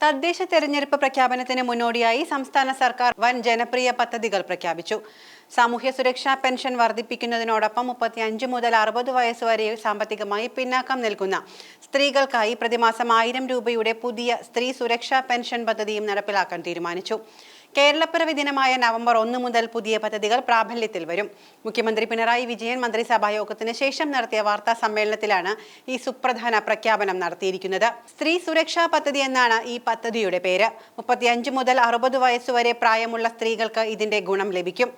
തദ്ദേശ തെരഞ്ഞെടുപ്പ് പ്രഖ്യാപനത്തിന് മുന്നോടിയായി സംസ്ഥാന സർക്കാർ വൻ ജനപ്രിയ പദ്ധതികൾ പ്രഖ്യാപിച്ചു. സാമൂഹ്യ സുരക്ഷാ പെൻഷൻ വർദ്ധിപ്പിക്കുന്നതിനോടൊപ്പം മുപ്പത്തി അഞ്ച് മുതൽ അറുപത് വയസ്സ് വരെ സാമ്പത്തികമായി പിന്നാക്കം നിൽക്കുന്ന സ്ത്രീകൾക്കായി പ്രതിമാസം ആയിരം രൂപയുടെ പുതിയ സ്ത്രീ സുരക്ഷാ പെൻഷൻ പദ്ധതിയും നടപ്പിലാക്കാൻ തീരുമാനിച്ചു. കേരളപ്പിറവി ദിനമായ നവംബർ ഒന്ന് മുതൽ പുതിയ പദ്ധതികൾ പ്രാബല്യത്തിൽ വരും. മുഖ്യമന്ത്രി പിണറായി വിജയൻ മന്ത്രിസഭാ യോഗത്തിന് ശേഷം നടത്തിയ വാർത്താ സമ്മേളനത്തിലാണ് ഈ സുപ്രധാന പ്രഖ്യാപനം നടത്തിയിരിക്കുന്നത്. സ്ത്രീ സുരക്ഷാ പദ്ധതി എന്നാണ് ഈ പദ്ധതിയുടെ പേര്. മുപ്പത്തിയഞ്ച് മുതൽ അറുപത് വയസ്സുവരെ പ്രായമുള്ള സ്ത്രീകൾക്ക് ഇതിന്റെ ഗുണം ലഭിക്കും.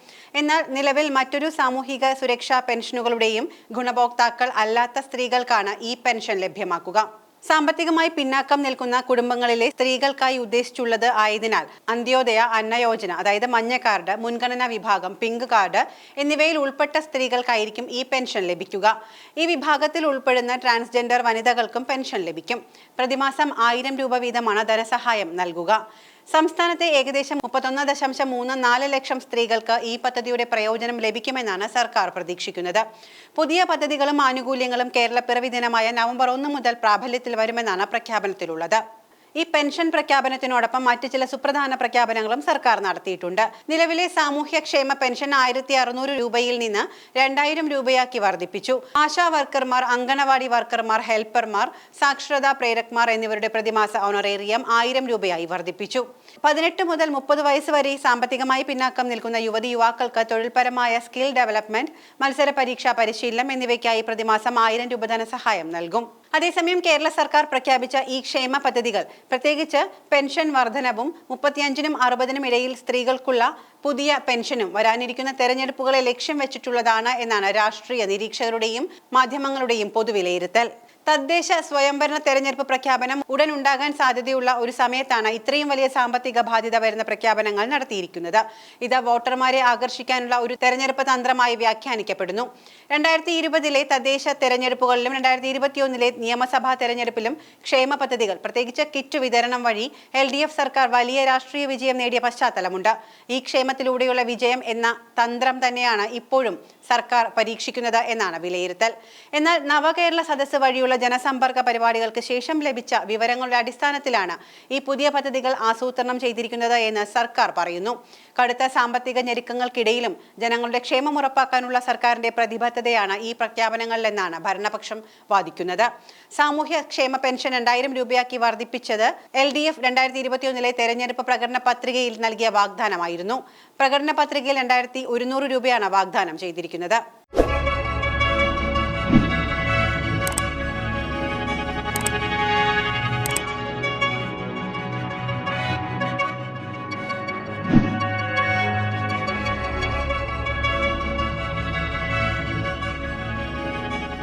എന്നാൽ നിലവിൽ മറ്റൊരു സാമൂഹിക സുരക്ഷാ പെൻഷനുകളുടെയും ഗുണഭോക്താക്കൾ അല്ലാത്ത സ്ത്രീകൾക്കാണ് ഈ പെൻഷൻ ലഭ്യമാക്കുക. സാമ്പത്തികമായി പിന്നാക്കം നിൽക്കുന്ന കുടുംബങ്ങളിലെ സ്ത്രീകൾക്കായി ഉദ്ദേശിച്ചുള്ളത് ആയതിനാൽ അന്ത്യോദയ അന്നയോജന അതായത് മഞ്ഞ കാർഡ് മുൻഗണനാ വിഭാഗം പിങ്ക് കാർഡ് എന്നിവയിൽ ഉൾപ്പെട്ട സ്ത്രീകൾക്കായിരിക്കും ഈ പെൻഷൻ ലഭിക്കുക. ഈ വിഭാഗത്തിൽ ഉൾപ്പെടുന്ന ട്രാൻസ്ജെൻഡർ വനിതകൾക്കും പെൻഷൻ ലഭിക്കും. പ്രതിമാസം ആയിരം രൂപ വീതമാണ് ധനസഹായം നൽകുക. സംസ്ഥാനത്തെ ഏകദേശം മുപ്പത്തൊന്ന് ദശാംശം മൂന്ന് നാല് ലക്ഷം സ്ത്രീകൾക്ക് ഈ പദ്ധതിയുടെ പ്രയോജനം ലഭിക്കുമെന്നാണ് സർക്കാർ പ്രതീക്ഷിക്കുന്നത്. പുതിയ പദ്ധതികളും ആനുകൂല്യങ്ങളും കേരളപ്പിറവി ദിനമായ നവംബർ ഒന്ന് മുതൽ പ്രാബല്യത്തിൽ വരുമെന്നാണ് പ്രഖ്യാപനത്തിലുള്ളത്. ഈ പെൻഷൻ പ്രഖ്യാപനത്തിനോടൊപ്പം മറ്റ് ചില സുപ്രധാന പ്രഖ്യാപനങ്ങളും സർക്കാർ നടത്തിയിട്ടുണ്ട്. നിലവിലെ സാമൂഹ്യക്ഷേമ പെൻഷൻ ആയിരത്തി അറുന്നൂറ് രൂപയിൽ നിന്ന് രണ്ടായിരം രൂപയാക്കി വർദ്ധിപ്പിച്ചു. ആശാ വർക്കർമാർ അങ്കണവാടി വർക്കർമാർ ഹെൽപ്പർമാർ സാക്ഷരതാ പ്രേരക്മാർ എന്നിവരുടെ പ്രതിമാസ ഓണറേറിയം ആയിരം രൂപയായി വർദ്ധിപ്പിച്ചു. പതിനെട്ട് മുതൽ മുപ്പത് വയസ്സ് വരെ സാമ്പത്തികമായി പിന്നാക്കം നിൽക്കുന്ന യുവതി യുവാക്കൾക്ക് തൊഴിൽപരമായ സ്കിൽ ഡെവലപ്മെന്റ് മത്സര പരീക്ഷാ പരിശീലനം എന്നിവയ്ക്കായി പ്രതിമാസം ആയിരം രൂപ ധനസഹായം നൽകും. അതേസമയം കേരള സർക്കാർ പ്രഖ്യാപിച്ച ഈ ക്ഷേമ പദ്ധതികൾ പ്രത്യേകിച്ച് പെൻഷൻ വർധനവും മുപ്പത്തിയഞ്ചിനും അറുപതിനും ഇടയിൽ സ്ത്രീകൾക്കുള്ള പുതിയ പെൻഷനും വരാനിരിക്കുന്ന തെരഞ്ഞെടുപ്പുകളെ ലക്ഷ്യം വെച്ചിട്ടുള്ളതാണ് എന്നാണ് രാഷ്ട്രീയ നിരീക്ഷകരുടെയും മാധ്യമങ്ങളുടെയും പൊതുവിലയിരുത്തൽ. തദ്ദേശ സ്വയംഭരണ തെരഞ്ഞെടുപ്പ് പ്രഖ്യാപനം ഉടൻ ഉണ്ടാകാൻ സാധ്യതയുള്ള ഒരു സമയത്താണ് ഇത്രയും വലിയ സാമ്പത്തിക ബാധ്യത വരുന്ന പ്രഖ്യാപനങ്ങൾ നടത്തിയിരിക്കുന്നത്. ഇത് വോട്ടർമാരെ ആകർഷിക്കാനുള്ള ഒരു തെരഞ്ഞെടുപ്പ് തന്ത്രമായി വ്യാഖ്യാനിക്കപ്പെടുന്നു. രണ്ടായിരത്തി ഇരുപതിലെ തദ്ദേശ തെരഞ്ഞെടുപ്പുകളിലും രണ്ടായിരത്തി ഇരുപത്തിയൊന്നിലെ നിയമസഭാ തെരഞ്ഞെടുപ്പിലും ക്ഷേമ പദ്ധതികൾ പ്രത്യേകിച്ച് കിറ്റ് വിതരണം വഴി എൽ ഡി എഫ് സർക്കാർ വലിയ രാഷ്ട്രീയ വിജയം നേടിയ പശ്ചാത്തലമുണ്ട്. ഈ ക്ഷേമത്തിലൂടെയുള്ള വിജയം എന്ന തന്ത്രം തന്നെയാണ് ഇപ്പോഴും സർക്കാർ പരീക്ഷിക്കുന്നത് എന്നാണ് വിലയിരുത്തൽ. എന്നാൽ നവകേരള സദസ്സ് വഴിയുള്ള ജനസമ്പർക്ക പരിപാടികൾക്ക് ശേഷം ലഭിച്ച വിവരങ്ങളുടെ അടിസ്ഥാനത്തിലാണ് ഈ പുതിയ പദ്ധതികൾ ആസൂത്രണം ചെയ്തിരിക്കുന്നത് എന്ന് സർക്കാർ പറയുന്നു. കടുത്ത സാമ്പത്തിക ഞെരുക്കങ്ങൾക്കിടയിലും ജനങ്ങളുടെ ക്ഷേമം ഉറപ്പാക്കാനുള്ള സർക്കാരിന്റെ പ്രതിബദ്ധതയാണ് ഈ പ്രഖ്യാപനങ്ങളിലെന്നാണ് ഭരണപക്ഷം വാദിക്കുന്നത്. സാമൂഹ്യ ക്ഷേമ പെൻഷൻ രണ്ടായിരം രൂപയാക്കി വർദ്ധിപ്പിച്ചത് എൽ ഡി എഫ് രണ്ടായിരത്തി ഇരുപത്തിയൊന്നിലെ തെരഞ്ഞെടുപ്പ് പ്രകടന പത്രികയിൽ നൽകിയ വാഗ്ദാനമായിരുന്നു. പ്രകടന പത്രികയിൽ രണ്ടായിരത്തി ഒരുന്നൂറ് രൂപയാണ് വാഗ്ദാനം ചെയ്തിരിക്കുന്നത്.